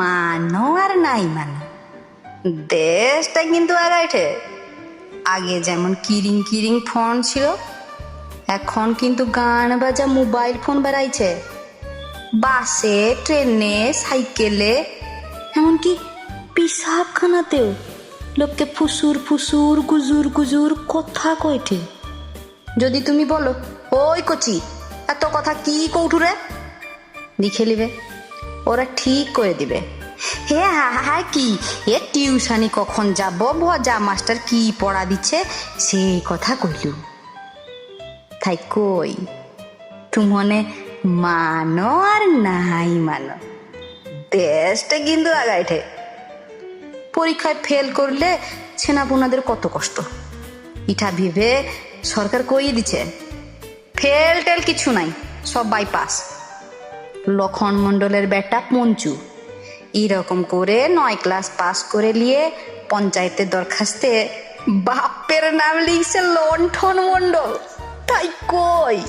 মানো আর নাই মানো দেশটা কিন্তু আগাইছে আগে যেমন কিরিং কিরিং ফোন ছিল, এখন কিন্তু গান বাজা মোবাইল ফোন বেড়াইছে। বাসে, ট্রেনে, সাইকেলে, এমনকি পিসাবখানাতেও লোককে ফুসুর ফুসুর গুজুর গুজুর কথা কইঠে যদি তুমি বলো, ওই কচি, এত কথা কি কৌঠুরে লিখে লিবে ওরা ঠিক করে দিবে। হে, হা হা কি? এ টিউশনি কখন যাব? ভজা মাস্টার কি পড়া দিচ্ছে? সেই কথা কইলু। তাই কই? তুমনে মানো আর নাই মানো। দেশটা কিন্তু আগাইঠে পরীক্ষায় ফেল করলে ছেনাপুনাদের কত কষ্ট। ইটা ভেবে সরকার কইয়ে দিছে ফেল টেল কিছু নাই, সব বাইপাস লক্ষণ মণ্ডলের বেটা পঞ্চু এরকম করে নয় ক্লাস পাস করে নিয়ে পঞ্চায়েতের দরখাস্তে বাপের নাম লিখছে লণ্ঠন মণ্ডল। তাই কই?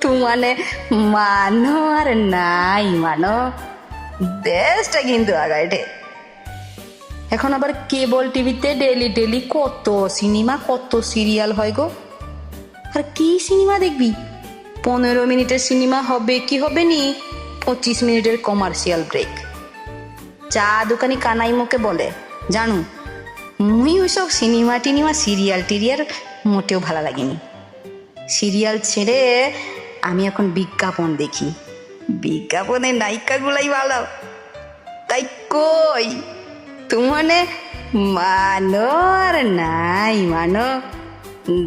তু মানে মানো আর নাই মানো। দেশটা কিন্তু আগাইটে এখন আবার কেবল টিভিতে ডেলি ডেলি কত সিনেমা, কত সিরিয়াল হয় গো। আর কি সিনেমা দেখবি? পনেরো মিনিটের সিনেমা হবে কি হবে নি? পঁচিশ মিনিটের কমার্শিয়াল ব্রেক চা দোকানি কানাই মুখে বলে, জানু, মুই ওইসব সিনেমা টিনিমা সিরিয়াল টিরিয়াল মোটেও ভালো লাগেনি। সিরিয়াল ছেড়ে আমি এখন বিজ্ঞাপন দেখি। বিজ্ঞাপনের নায়িকাগুলাই ভালো। তাই কই, তুমনে মানো আর নাই মানো।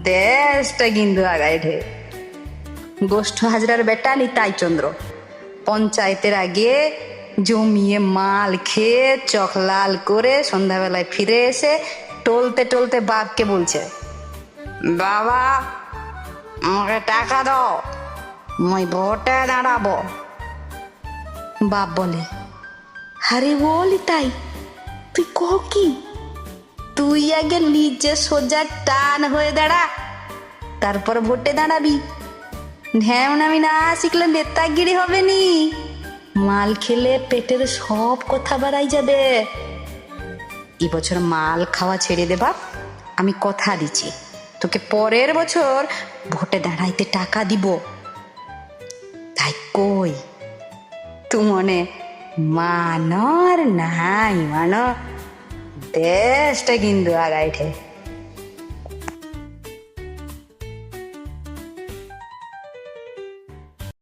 দেশটা কিন্তু আগাইঠে গোষ্ঠ হাজরার বেটা নিতাই চন্দ্র। পঞ্চায়েতের আগে জমিয়ে মাল খেয়ে চোখ লাল করে সন্ধ্যাবেলায় ফিরে এসে টলতে টলতে বাপকে বলছে, বাবা, আমাকে টাকা দাও, মই ভোটে দাঁড়াবো। বাপ বলে, আরে বলি তাই, তুই কহ কি? তুই আগে নিজে সোজা টান হয়ে দাঁড়া, তারপর ভোটে দাঁড়াবি। ঢ্যাম আমি না শিখলে নেতাগিরি হবে নি মাল খেলে পেটের সব কথা বাড়াই যাবে। এবছর মাল খাওয়া ছেড়ে দে বাপ, আমি কথা দিচ্ছি। তোকে পরের বছর ভোটে দাঁড়াইতে টাকা দিব। তাই কই তু মনে মানর নাই মানো দেশটা কিন্তু আগাইঠে